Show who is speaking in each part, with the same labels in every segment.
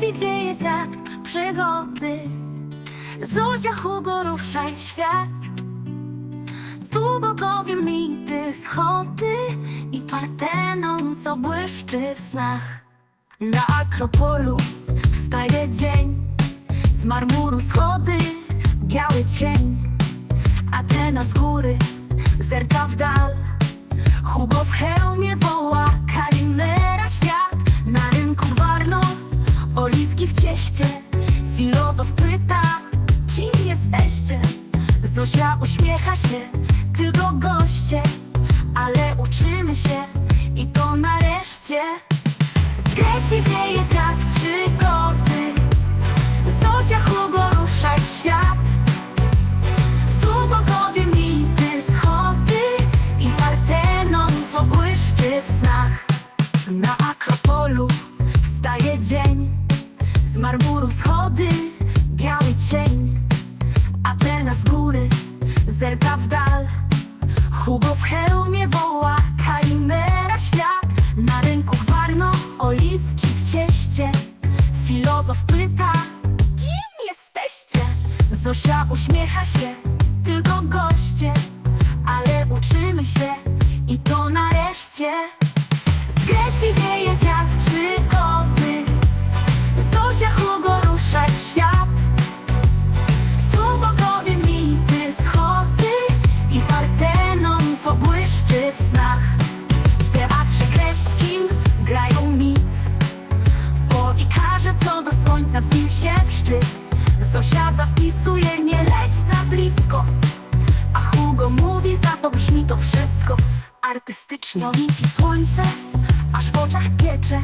Speaker 1: Wieje wiatr przygody. Zuzia, Hugo, ruszaj świat. Tu bogowie mity, schody I Partenon, co błyszczy w snach. Na Akropolu wstaje dzień Z marmuru schody, biały cień. Atena z góry zerka w dal. Hugo w hełmie woła Zosia uśmiecha się Tylko goście Ale uczymy się I to nareszcie Z Grecji wieje wiatr przygody Zosia Hugo ruszaj w świat tu bogowie mity schody i Partenon, co błyszczy w snach. Na Akropolu wstaje dzień, z marmuru schody, biały cień. Z góry zerka w dal, Hugo w hełmie woła, Kalimera świat. Na rynku gwarno, oliwki w cieście, filozof pyta, kim jesteście? Zosia uśmiecha się, tylko goście, ale uczymy się i to nareszcie. Słońca wzbił się w szczyt. Zosia zapisuje, nie leć za blisko. A Hugo mówi, za to brzmi to wszystko. Artystycznie Olimpi słońce, aż w oczach piecze.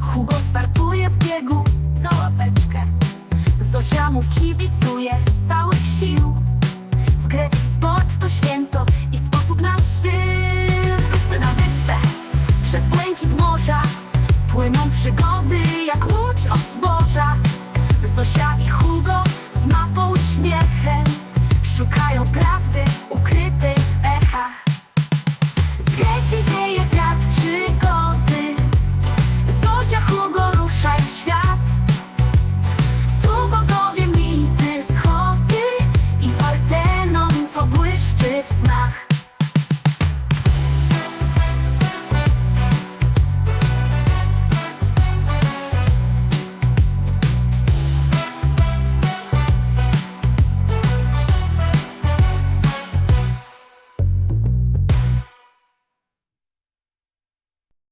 Speaker 1: Hugo startuje w biegu na łapeczkę. Zosia mu kibicuje z całych sił. W Grecji sport to święto i sposób na styl. Na wyspę, przez błękit morza Płyną przygody Yes,